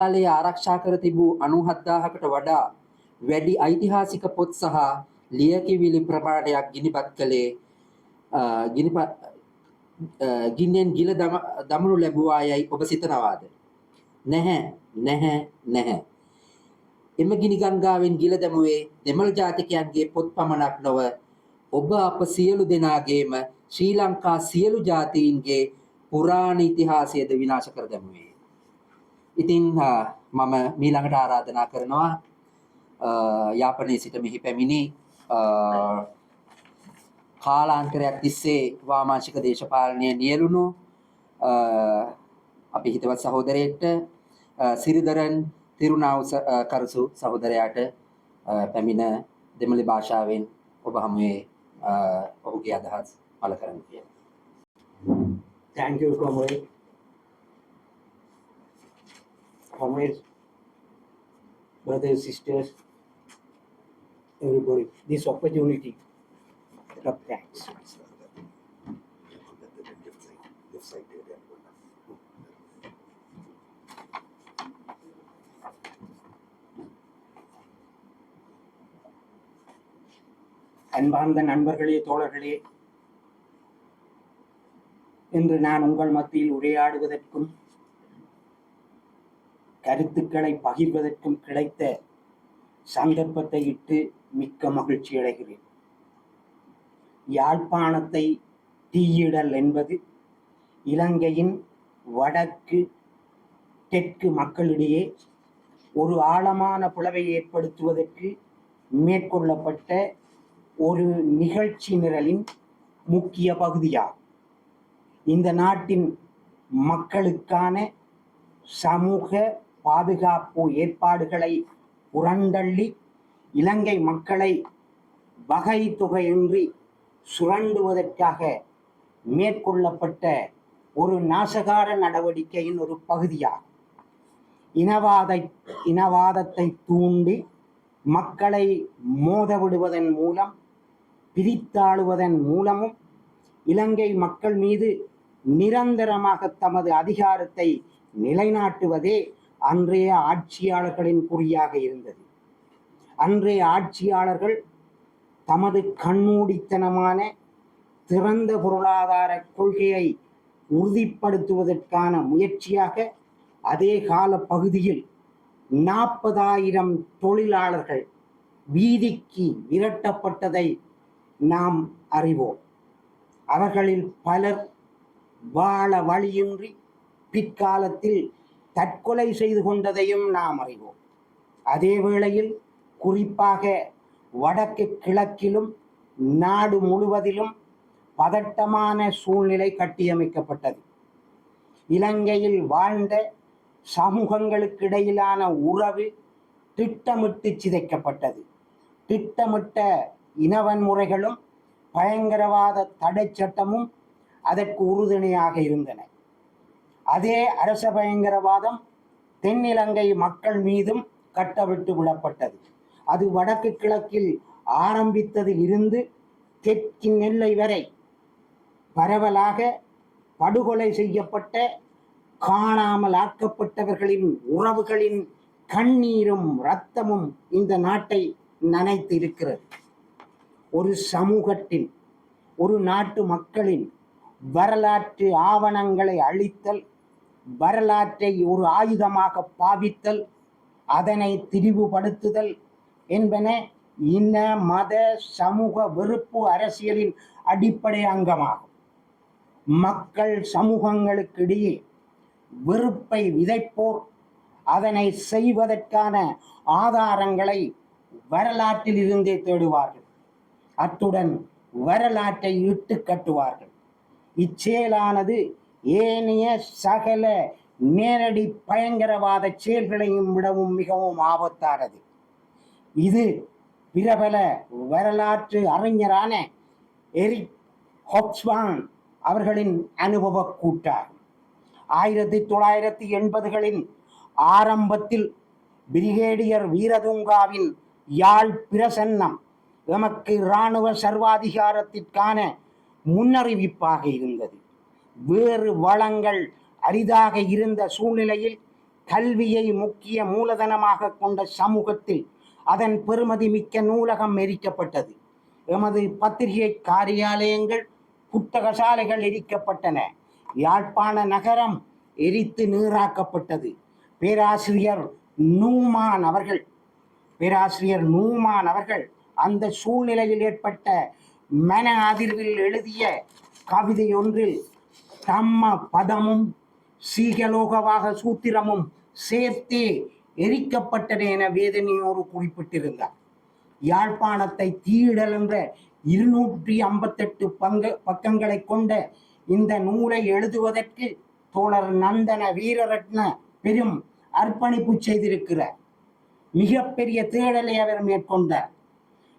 කාලයේ ආරක්ෂා කර තිබූ 97000කට වඩා වැඩි ඓතිහාසික පොත් සහ ලියකියවිලි ප්‍රමාණයක් ගිනිපත් කළේ අ, ගිනිපත් අ, ගින්නෙන් ගිල දම- දමනු ලැබුවා යයි ඔබ සිතනවාද? නැහැ නැහැ නැහැ. එම ගිනි ගංගාවෙන් ගිල දැමුවේ දෙමළ ජාතිකයන්ගේ පොත් පමණක් නොව ඔබ අප සියලු දෙනාගේම ශ්‍රී ලංකා සියලු ජාතීන්ගේ පුරාණ ඉතිහාසයද විනාශ කර දැමුවේ. ඉතින් අ, මම මීළඟට ආරාධනා කරනවා අ, යාපනයේ සිට මෙහි පැමිණි අ, කාලාන්තරයක් තිස්සේ වාමාංශික දේශපාලනය නියැලුණු අ, අපි හිතවත් සහෝදරයෙක්ට අ, සිරිදරන් තිරුණාවුස අ, කරසු සහෝදරයාට අ, පැමිණ දෙමළ භාෂාවෙන් ඔබ හමුවේ අ, ඔහුගේ අදහස් පළ කරන්න කියලා. Thank you, families, brothers, sisters, everybody, this opportunity, of thanks. அன்பார்ந்த நண்பர்களே தோழர்களே இன்று நான் உங்கள் மத்தியில் உரையாடுவதற்கும் கருத்துக்களை பகிர்வதற்கும் கிடைத்த சந்தர்ப்பத்தை இட்டு மிக்க மகிழ்ச்சி அடைகிறேன். யாழ்ப்பாணத்தை தீயிடல் என்பது இலங்கையின் வடக்கு தெற்கு மக்களிடையே ஒரு ஆழமான பிளவை ஏற்படுத்துவதற்கு மேற்கொள்ளப்பட்ட ஒரு நிகழ்ச்சி நிரலின் முக்கிய பகுதியாகும். இந்த நாட்டின் மக்களுக்கான சமூக பாதுகாப்பு ஏற்பாடுகளை புறந்தள்ளி இலங்கை மக்களை வகை தொகையின்றி சுரண்டுவதற்காக மேற்கொள்ளப்பட்ட ஒரு நாசகார நடவடிக்கையின் ஒரு பகுதியாகும். இனவாத இனவாதத்தை தூண்டி மக்களை மோதவிடுவதன் மூலம் பிரித்தாளுவதன் மூலமும் இலங்கை மக்கள் மீது நிரந்தரமாக தமது அதிகாரத்தை நிலைநாட்டுவதே அன்றைய ஆட்சியாளர்களின் குறியாக இருந்தது. அன்றைய ஆட்சியாளர்கள் தமது கண்மூடித்தனமான திறந்த பொருளாதார கொள்கையை உறுதிப்படுத்துவதற்கான முயற்சியாக அதே கால பகுதியில் நாற்பதாயிரம் தொழிலாளர்கள் வீதிக்கு விரட்டப்பட்டதை நாம் அறிவோம். அவர்களில் பலர் வாழ வழியின்றி பிற்காலத்தில் தற்கொலை செய்து கொண்டதையும் நாம் அறிவோம். அதே வேளையில் குறிப்பாக வடக்கு கிழக்கிலும் நாடு முழுவதிலும் பதட்டமான சூழ்நிலை கட்டியமைக்கப்பட்டது. இலங்கையில் வாழ்ந்த சமூகங்களுக்கிடையிலான உறவு திட்டமிட்டு சிதைக்கப்பட்டது. திட்டமிட்ட இனவன்முறைகளும் பயங்கரவாத தடை சட்டமும் அதற்கு உறுதுணையாக இருந்தன. அதே அரச பயங்கரவாதம் தென்னிலங்கை மக்கள் மீதும் கட்டவிட்டு விடப்பட்டது. அது வடக்கு கிழக்கில் ஆரம்பித்ததில் இருந்து தெற்கின் எல்லை வரை பரவலாக படுகொலை செய்யப்பட்ட காணாமல் ஆக்கப்பட்டவர்களின் உறவுகளின் கண்ணீரும் இரத்தமும் இந்த நாட்டை நனைத்திருக்கிறது. ஒரு சமூகத்தின் ஒரு நாட்டு மக்களின் வரலாற்று ஆவணங்களை அழித்தல் வரலாற்றை ஒரு ஆயுதமாக பாவித்தல் அதனை திரிவுபடுத்துதல் என்பன இன மத சமூக வெறுப்பு அரசியலின் அடிப்படை அங்கமாகும். மக்கள் சமூகங்களுக்கிடையே வெறுப்பை விதைப்போர் அதனை செய்வதற்கான ஆதாரங்களை வரலாற்றில் இருந்தே தேடுவார்கள். அத்துடன் வரலாற்றை இட்டு கட்டுவார்கள். இச்செயலானது ஏனைய சகல நேரடி பயங்கரவாத செயல்களையும் விடவும் மிகவும் ஆபத்தானது. இது பிரபல வரலாற்று அறிஞரான எரிக் ஹொப்ஸ்வான் அவர்களின் அனுபவ கூட்டாகும் ஆயிரத்தி தொள்ளாயிரத்தி எண்பதுகளின் ஆரம்பத்தில் பிரிகேடியர் வீரதுங்காவின் யாழ் பிரசன்னம் எமக்கு இராணுவ சர்வாதிகாரத்திற்கான முன்னறிவிப்பாக இருந்தது. வேறு வளங்கள் அரிதாக இருந்த சூழ்நிலையில் கல்வியை முக்கிய மூலதனமாக கொண்ட சமூகத்தில் அதன் பெருமதி மிக்க நூலகம் எரிக்கப்பட்டது. எமது பத்திரிகை காரியாலயங்கள் புத்தகசாலைகள் எரிக்கப்பட்டன. யாழ்ப்பாண நகரம் எரித்து நீராக்கப்பட்டது. பேராசிரியர் நூமான் அவர்கள் பேராசிரியர் நூமான் அவர்கள் அந்த சூழ்நிலையில் ஏற்பட்ட மன அதிர்வில் எழுதிய கவிதை ஒன்றில் தம்ம பதமும் சீகலோகவாக சூத்திரமும் சேர்த்தே எரிக்கப்பட்டன என வேதனையோடு குறிப்பிட்டிருந்தார். யாழ்ப்பாணத்தை தீயிடல் என்ற இருநூற்றி ஐம்பத்தெட்டு பங்க பக்கங்களை கொண்ட இந்த நூலை எழுதுவதற்கு தோழர் நந்தன வீரரத்ன பெரும் அர்ப்பணிப்பு செய்திருக்கிறார். மிகப்பெரிய தேடலை அவர் மேற்கொண்டார்.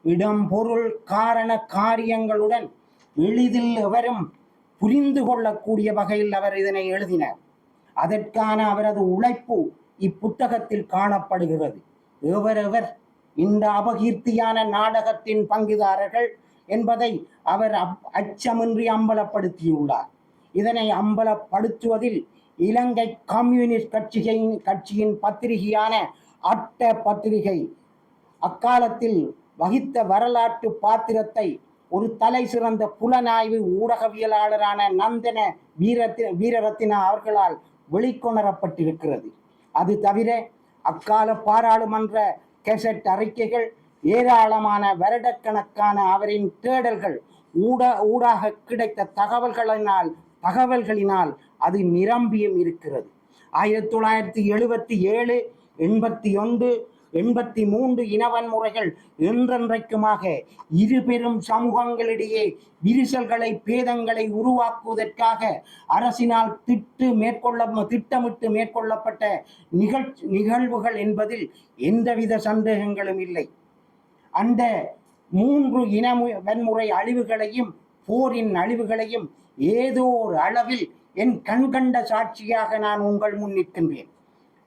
இடம் பொருள் காரண காரியங்களுடன் எளிதில் எவரும் புரிந்து கொள்ளக்கூடிய வகையில் அவர் இதனை எழுதினார். அதற்கான அவரது உழைப்பு இப்புத்தகத்தில் காணப்படுகிறது. எவரெவர் இந்த அபகீர்த்தியான நாடகத்தின் பங்குதாரர்கள் என்பதை அவர் அப்- அச்சமின்றி அம்பலப்படுத்தியுள்ளார். இதனை அம்பலப்படுத்துவதில் இலங்கை கம்யூனிஸ்ட் கட்சியின் கட்சியின் பத்திரிகையான அட்ட பத்திரிகை அக்காலத்தில் வகித்த வரலாற்று பாத்திரத்தை ஒரு தலை சிறந்த புலனாய்வு ஊடகவியலாளரான நந்தன வீரத்தி வீரரத்தின அவர்களால் வெளிக்கொணரப்பட்டிருக்கிறது. அது தவிர அக்கால பாராளுமன்ற கெசட் அறிக்கைகள் ஏராளமான வருடக்கணக்கான அவரின் தேடல்கள் ஊட ஊடாக கிடைத்த தகவல்களினால் தகவல்களினால் அது நிரம்பியும் இருக்கிறது. ஆயிரத்தி தொள்ளாயிரத்தி எழுபத்தி ஏழு எண்பத்தி ஒன்று எண்பத்தி மூன்று இனவன்முறைகள் என்றென்றைக்குமாக இரு பெரும் சமூகங்களிடையே விரிசல்களை பேதங்களை உருவாக்குவதற்காக அரசினால் திட்டு மேற்கொள்ள திட்டமிட்டு மேற்கொள்ளப்பட்ட நிகழ் நிகழ்வுகள் என்பதில் எந்தவித சந்தேகங்களும் இல்லை. அந்த மூன்று இன வன்முறை அழிவுகளையும் போரின் அழிவுகளையும் ஏதோ ஒரு அளவில் என் கண்கண்ட சாட்சியாக நான் உங்கள் முன் நிற்கின்றேன்.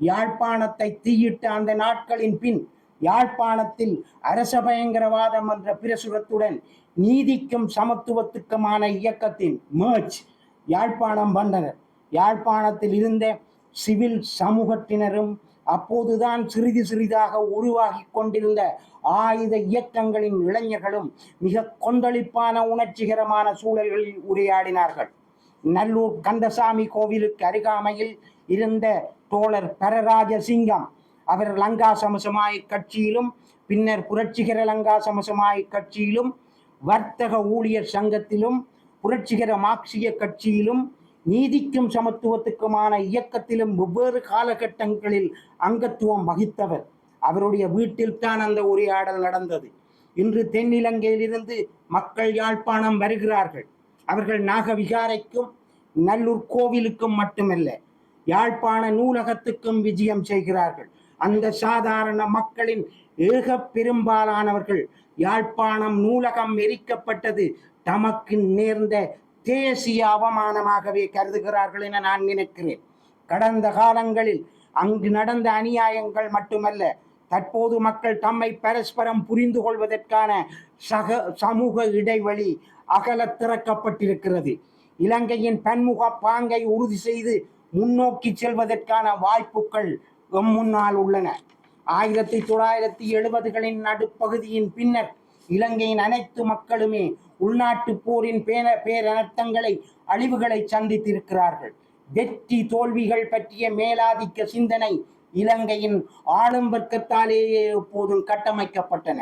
யாழ்ப்பாணத்தை தீயிட்ட அந்த நாட்களின் பின் யாழ்ப்பாணத்தில் அரச பயங்கரவாதம் என்ற பிரசுரத்துடன் நீதிக்கும் சமத்துவத்துக்குமான இயக்கத்தின் மேர்ச் யாழ்ப்பாணம் வந்தனர் யாழ்ப்பாணத்தில் இருந்த சிவில் சமூகத்தினரும் அப்போதுதான் சிறிது சிறிதாக உருவாகி கொண்டிருந்த ஆயுத இயக்கங்களின் இளைஞர்களும் மிக கொந்தளிப்பான உணர்ச்சிகரமான சூழல்களில் உரையாடினார்கள். நல்லூர் கந்தசாமி கோவிலுக்கு அருகாமையில் இருந்த தோழர் பரராஜ சிங்கம் அவர் லங்கா சமசமாய கட்சியிலும் பின்னர் புரட்சிகர லங்கா சமசமாய் கட்சியிலும் வர்த்தக ஊழியர் சங்கத்திலும் புரட்சிகர மார்க்சிய கட்சியிலும் நீதிக்கும் சமத்துவத்துக்குமான இயக்கத்திலும் வெவ்வேறு காலகட்டங்களில் அங்கத்துவம் வகித்தவர். அவருடைய வீட்டில் தான் அந்த உரையாடல் நடந்தது. இன்று தென்னிலங்கையிலிருந்து மக்கள் யாழ்ப்பாணம் வருகிறார்கள். அவர்கள் நாகவிகாரைக்கும் நல்லூர் கோவிலுக்கும் மட்டுமல்ல யாழ்ப்பாண நூலகத்துக்கும் விஜயம் செய்கிறார்கள். அந்த சாதாரண மக்களின் ஏக பெரும்பாலானவர்கள் யாழ்ப்பாணம் நூலகம் எரிக்கப்பட்டது தமக்கு நேர்ந்த தேசிய அவமானமாகவே கருதுகிறார்கள் என நான் நினைக்கிறேன். கடந்த காலங்களில் அங்கு நடந்த அநியாயங்கள் மட்டுமல்ல தற்போது மக்கள் தம்மை பரஸ்பரம் புரிந்து கொள்வதற்கான சக சமூக இடைவெளி அகல திறக்கப்பட்டிருக்கிறது. இலங்கையின் பன்முக பாங்கை உறுதி செய்து முன்னோக்கி செல்வதற்கான வாய்ப்புகள் எம் முன்னால் உள்ளன. ஆயிரத்தி தொள்ளாயிரத்தி எழுபதுகளின் நடுப்பகுதியின் பின்னர் இலங்கையின் அனைத்து மக்களுமே உள்நாட்டு போரின் பேர பேரனர்த்தங்களை அழிவுகளை சந்தித்திருக்கிறார்கள். வெற்றி தோல்விகள் பற்றிய மேலாதிக்க சிந்தனை இலங்கையின் ஆளும் வர்க்கத்தாலேயே எப்போதும் கட்டமைக்கப்பட்டன.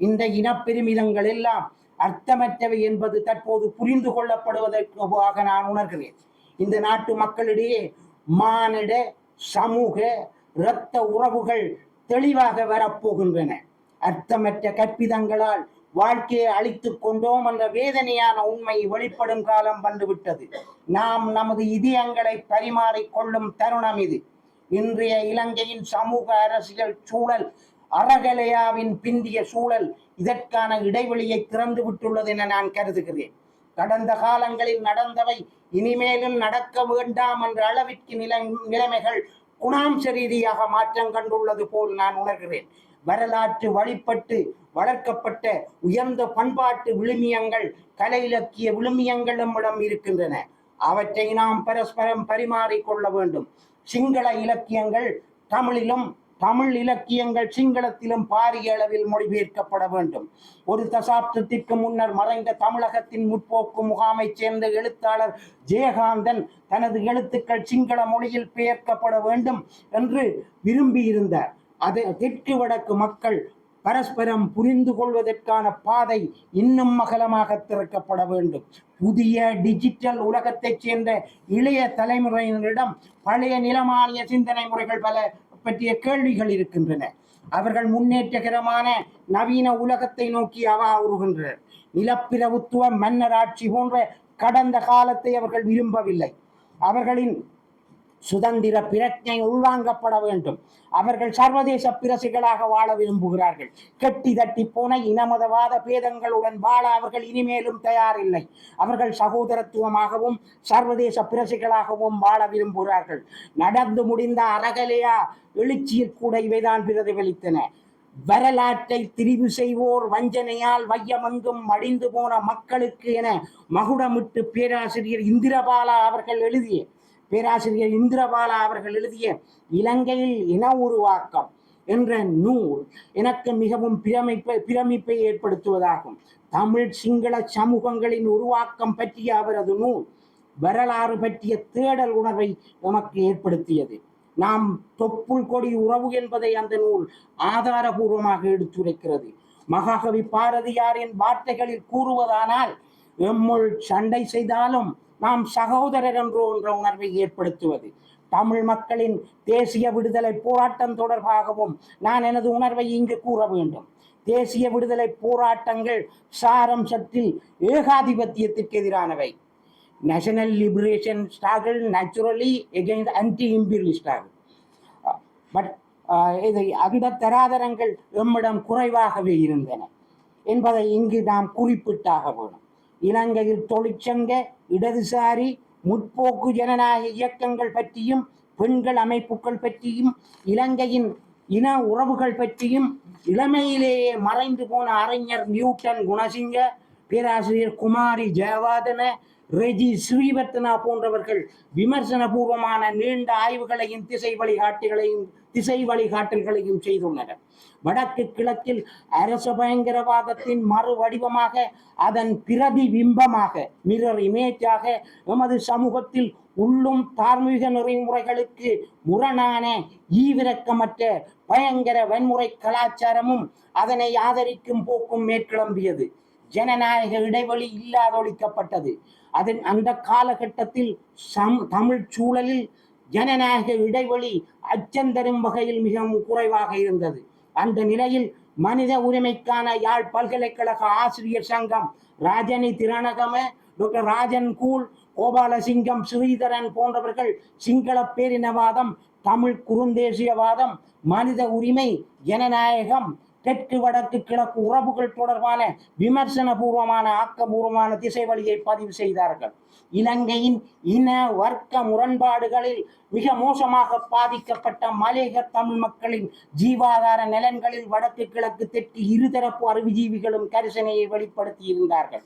இந்த இனப்பெருமிதங்கள் எல்லாம் அர்த்தமற்றவை என்பது தற்போது புரிந்து கொள்ளப்படுவதற்காக நான் உணர்கிறேன். இந்த நாட்டு மக்களிடையே மானிட சமூக இரத்த உறவுகள் தெளிவாக வரப்போகின்றன. அர்த்தமற்ற கற்பிதங்களால் வாழ்க்கையை அழித்துக் கொண்டோம் என்ற வேதனையான உண்மை வெளிப்படும் காலம் வந்துவிட்டது. நாம் நமது இதயங்களை பரிமாறிக்கொள்ளும் தருணம் இது. இன்றைய இலங்கையின் சமூக அரசியல் சூழல் அறகலையாவின் பிந்திய சூழல் இதற்கான இடைவெளியை திறந்து விட்டுள்ளது என நான் கருதுகிறேன். கடந்த காலங்களில் நடந்தவை இனிமேலும் நடக்க வேண்டாம் என்ற அளவிற்கு நிலை நிலைமைகள் குணாம்ச ரீதியாக மாற்றம் கண்டுள்ளது போல் நான் உணர்கிறேன். வரலாற்று வழிபட்டு வளர்க்கப்பட்ட உயர்ந்த பண்பாட்டு விழுமியங்கள் கலை இலக்கிய விழுமியங்கள் நம்மிடம் இருக்கின்றன. அவற்றை நாம் பரஸ்பரம் பரிமாறிக்கொள்ள வேண்டும். சிங்கள இலக்கியங்கள் தமிழிலும் தமிழ் இலக்கியங்கள் சிங்களத்திலும் பாரிய அளவில் மொழிபெயர்க்கப்பட வேண்டும். ஒரு தசாப்தத்திற்கு முன்னர் மறைந்த தமிழகத்தின் முற்போக்கு முகாமைச் சேர்ந்த எழுத்தாளர் ஜெயகாந்தன் தனது எழுத்துக்கள் சிங்கள மொழியில் பெயர்க்கப்பட வேண்டும் என்று விரும்பியிருந்தார். அது தெற்கு வடக்கு மக்கள் பரஸ்பரம் புரிந்து கொள்வதற்கான பாதை இன்னும் அகலமாக திறக்கப்பட வேண்டும். புதிய டிஜிட்டல் உலகத்தைச் சேர்ந்த இளைய தலைமுறையினரிடம் பழைய நிலமானிய சிந்தனை முறைகள் பல பற்றிய கேள்விகள் இருக்கின்றன. அவர்கள் முன்னேற்றகரமான நவீன உலகத்தை நோக்கி அவா உருகின்றனர். நிலப்பிரபுத்துவ மன்னராட்சி போன்ற கடந்த காலத்தை அவர்கள் விரும்பவில்லை. அவர்களின் சுதந்திர பிரஜை உள்வாங்கப்பட வேண்டும். அவர்கள் சர்வதேச பிரசிகளாக வாழ விரும்புகிறார்கள். கெட்டி தட்டி போன இனமதவாத பேதங்களுடன் வாழ அவர்கள் இனிமேலும் தயாரில்லை. அவர்கள் சகோதரத்துவமாகவும் சர்வதேச பிரசிகளாகவும் வாழ விரும்புகிறார்கள். நடந்து முடிந்த அறகலையா எழுச்சியில் கூட இவைதான் பிரதிபலித்தன. வரலாற்றை திரிவு செய்வோர் வஞ்சனையால் வையமெங்கும் மடிந்து போன மக்களுக்கு என மகுடமிட்டு பேராசிரியர் இந்திரபாலா அவர்கள் எழுதிய பேராசிரியர் இந்திரபாலா அவர்கள் எழுதிய இலங்கையில் இன உருவாக்கம் என்ற நூல் எனக்கு மிகவும் பிரமிப்பை பிரமிப்பை ஏற்படுத்துவதாகும். தமிழ் சிங்கள சமூகங்களின் உருவாக்கம் பற்றிய அவரது நூல் வரலாறு பற்றிய தேடல் உணர்வை நமக்கு ஏற்படுத்தியது. நாம் தொப்புள் கொடி உறவு என்பதை அந்த நூல் ஆதாரபூர்வமாக எடுத்துரைக்கிறது. மகாகவி பாரதியாரின் வார்த்தைகளில் கூறுவதானால் எம்முள் சண்டை செய்தாலும் நாம் சகோதரர் என்றோ என்ற உணர்வை ஏற்படுத்துவது. தமிழ் மக்களின் தேசிய விடுதலை போராட்டம் தொடர்பாகவும் நான் எனது உணர்வை இங்கு கூற வேண்டும். தேசிய விடுதலை போராட்டங்கள் சாரம்சத்தில் ஏகாதிபத்தியத்திற்கு எதிரானவை. National liberation struggle naturally against anti imperialist ஆகும் பட் இதை அந்த தராதரங்கள் எம்மிடம் குறைவாகவே இருந்தன என்பதை இங்கு நாம் குறிப்பிட்டாக வேணும். இலங்கையில் தொழிற்சங்க இடதுசாரி முற்போக்கு ஜனநாயக இயக்கங்கள் பற்றியும் பெண்கள் அமைப்புகள் பற்றியும் இலங்கையின் இன உறவுகள் பற்றியும் இளமையிலேயே மறைந்து போன அறிஞர் நியூட்டன் குணசிங்க பேராசிரியர் குமாரி ஜெயவாதன ரெஜி ஸ்ரீவர்த்தனா போன்றவர்கள் விமர்சன பூர்வமான நீண்ட ஆய்வுகளையும் திசை வழிகாட்டிகளையும் திசை வழிகாட்டல்களையும் செய்துள்ளனர். வடக்கு கிழக்கில் அரச பயங்கரவாதத்தின் மறு வடிவமாக அதன் பிரதிபிம்பமாக மிரர் இமேஜாக எமது சமூகத்தில் உள்ளும் தார்மீக நெறிமுறைகளுக்கு முரணான ஈவிரக்கமற்ற பயங்கர வன்முறை கலாச்சாரமும் அதனை ஆதரிக்கும் போக்கும் மேற்கிளம்பியது. ஜனநாயக இடைவெளி இல்லாதொழிக்கப்பட்டது. அதன் அந்த காலகட்டத்தில் சம் தமிழ் சூழலில் ஜனநாயக இடைவெளி அச்சந்தரும் வகையில் மிகவும் குறைவாக இருந்தது. அந்த நிலையில் மனித உரிமைக்கான யாழ் பல்கலைக்கழக ஆசிரியர் சங்கம் ராஜனி திரணகம டாக்டர் ராஜன் கூல் கோபாலசிங்கம் ஸ்ரீதரன் போன்றவர்கள் சிங்கள பேரினவாதம் தமிழ் குறுந்தேசியவாதம் மனித உரிமை ஜனநாயகம் தெற்கு வடக்கு கிழக்கு உறவுகள் தொடர்பான விமர்சன பூர்வமான ஆக்கபூர்வமான திசை வழியை பதிவு செய்தார்கள். இலங்கையின் இன வர்க்க முரண்பாடுகளில் மிக மோசமாக பாதிக்கப்பட்ட மலேக தமிழ் மக்களின் ஜீவாதார நலன்களில் வடக்கு கிழக்கு தெற்கு இருதரப்பு அறிவுஜீவிகளும் கரிசனையை வெளிப்படுத்தி இருந்தார்கள்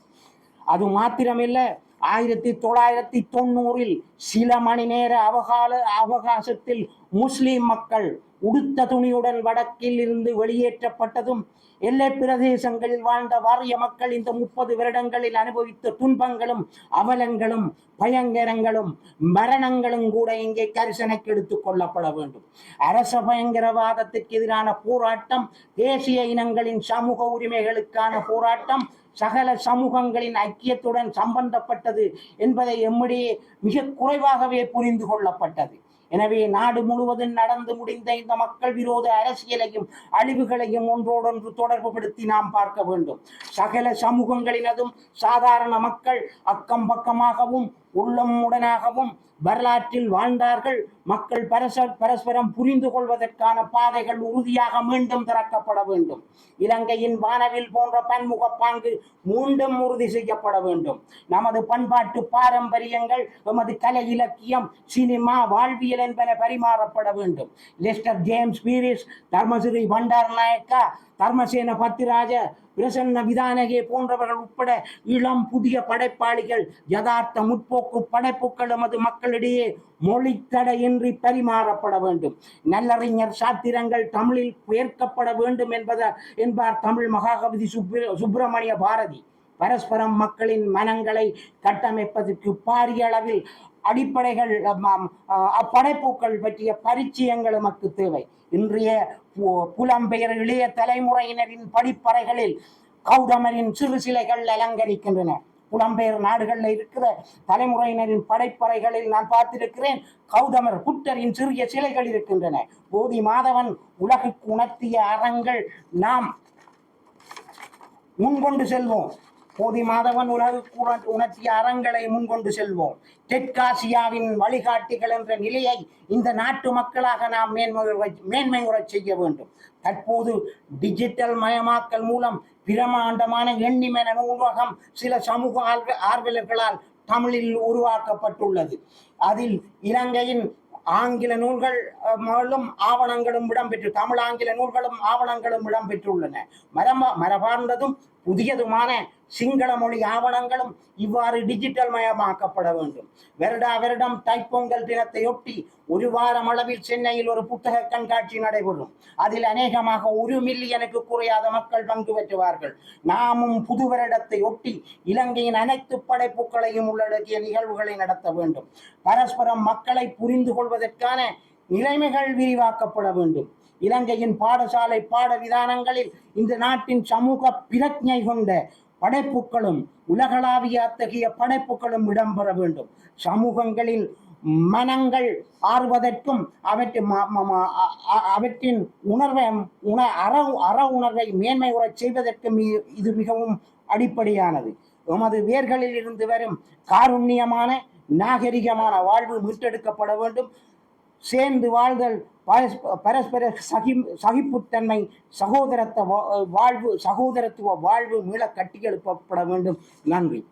அது மாத்திரமில்லை ஆயிரத்தி தொள்ளாயிரத்தி தொண்ணூறில் சில மணி நேர அவகால அவகாசத்தில் முஸ்லிம் மக்கள் உடுத்த துணியுடன் வடக்கில் இருந்து வெளியேற்றப்பட்டதும் எல்லை பிரதேசங்களில் வாழ்ந்த வாரிய மக்கள் இந்த முப்பது வருடங்களில் அனுபவித்த துன்பங்களும் அவலங்களும் பயங்கரங்களும் மரணங்களும் கூட இங்கே கரிசனைக்கு எடுத்துக் கொள்ளப்பட வேண்டும். அரச பயங்கரவாதத்திற்கு எதிரான போராட்டம் தேசிய இனங்களின் சமூக உரிமைகளுக்கான போராட்டம் சகல சமூகங்களின் ஐக்கியத்துடன் சம்பந்தப்பட்டது என்பதை எம்மிடையே மிக குறைவாகவே புரிந்து கொள்ளப்பட்டது. எனவே நாடு முழுவதும் நடந்து முடிந்த இந்த மக்கள் விரோத அரசியலையும் அழிவுகளையும் ஒன்றோடொன்று தொடர்புபடுத்தி நாம் பார்க்க வேண்டும். சகல சமூகங்களினதும் சாதாரண மக்கள் அக்கம் பக்கமாகவும் உள்ளமுடனாகவும் வரலாற்றில் வாழ்ந்தார்கள். மக்கள் பரச பரஸ்பரம் புரிந்து கொள்வதற்கான பாதைகள் உறுதியாக மீண்டும் திறக்கப்பட வேண்டும். இலங்கையின் வானவில் போன்ற பன்முக பாங்கு மீண்டும் உறுதி செய்யப்பட வேண்டும். நமது பண்பாட்டு பாரம்பரியங்கள் எமது கலை இலக்கியம் சினிமா வாழ்வியல் என்பன பரிமாறப்பட வேண்டும். லெஸ்டர் ஜேம்ஸ் பீரிஸ் தர்மசிறி பண்டார் நாயக்கா தர்மசேன பத்திராஜ பிரசன்ன விதானகே போன்றவர்கள் உட்பட இளம் புதிய படைப்பாளிகள் யதார்த்த முற்போக்கு படைப்புகள் எமது மக்களிடையே மொழித்தடையின்றி பரிமாறப்பட வேண்டும். நல்லறிஞர் சாத்திரங்கள் தமிழில் பெயர்க்கப்பட வேண்டும் என்பத என்பார் தமிழ் மகாகவி சுப்ர சுப்பிரமணிய பாரதி. பரஸ்பரம் மக்களின் மனங்களை கட்டமைப்பதற்கு பாரிய அளவில் அடிப்படைகள் அப்படைப்புகள் பற்றிய பரிச்சயங்கள் நமக்கு தேவை. இன்றைய புலம்பெயர் இளைய தலைமுறையினரின் படிப்பறைகளில் கௌதமரின் சிறு சிலைகள் அலங்கரிக்கின்றன. புலம்பெயர் நாடுகளில் இருக்கிற தலைமுறையினரின் படைப்பறைகளில் நான் பார்த்திருக்கிறேன் கௌதமர் புத்தரின் சிறிய சிலைகள் இருக்கின்றன. போதி மாதவன் உலகுக்கு உணர்த்திய அறங்கள் நாம் முன்கொண்டு செல்வோம். போதி மாதவன் உலக உணர்ச்சிய உணர்த்திய அறங்களை முன்கொண்டு செல்வோம். தெற்காசியாவின் வழிகாட்டிகள் என்ற நிலையை இந்த நாட்டு மக்களாக நாம் மேன்மை மேன்மை உறச் செய்ய வேண்டும். தற்போது டிஜிட்டல் மயமாக்கல் மூலம் பிரமாண்டமான எண்ணிமென நூலகம் சில சமூக ஆர்வ ஆர்வலர்களால் தமிழில் உருவாக்கப்பட்டுள்ளது. அதில் இலங்கையின் ஆங்கில நூல்கள் அஹ், ஆவணங்களும் இடம்பெற்று தமிழ் ஆங்கில நூல்களும் ஆவணங்களும் இடம்பெற்றுள்ளன. மரப மரபார்ந்ததும் புதியதுமான சிங்கள மொழி ஆவணங்களும் இவ்வாறு டிஜிட்டல் மயமாக்கப்பட வேண்டும். வருடா வருடம் தைப்பொங்கல் தினத்தையொட்டி ஒரு வாரம் அளவில் சென்னையில் ஒரு புத்தக கண்காட்சி நடைபெறும். அதில் அநேகமாக ஒரு மில்லியனுக்கு குறையாத மக்கள் பங்கு பெற்றுவார்கள். நாமும் புது வருடத்தை ஒட்டி இலங்கையின் அனைத்து படைப்புகளையும் உள்ளடக்கிய நிகழ்வுகளை நடத்த வேண்டும். பரஸ்பரம் மக்களை புரிந்து கொள்வதற்கான நிலைமைகள் விரிவாக்கப்பட வேண்டும். இலங்கையின் பாடசாலை பாட விதானங்களில் இந்த நாட்டின் சமூக பிரஜை கொண்ட படைப்புகளும் உலகளாவிய அத்தகைய படைப்புகளும் இடம்பெற வேண்டும். சமூகங்களில் மனங்கள் ஆறுவதற்கும் அவற்றின் அவற்றின் உணர்வை உண அற அற உணர்வை மேன்மை உறச் செய்வதற்கும் இது மிகவும் அடிப்படையானது. எமது வேர்களில் இருந்து வரும் காருண்யமான நாகரிகமான வாழ்வு மீட்டெடுக்கப்பட வேண்டும். சேர்ந்து வாழ்தல் பரஸ்பர சகி சகிப்புத்தன்மை சகோதரத்த வாழ்வு சகோதரத்துவ வாழ்வு மீள கட்டியெழுப்பப்பட வேண்டும். நன்றி.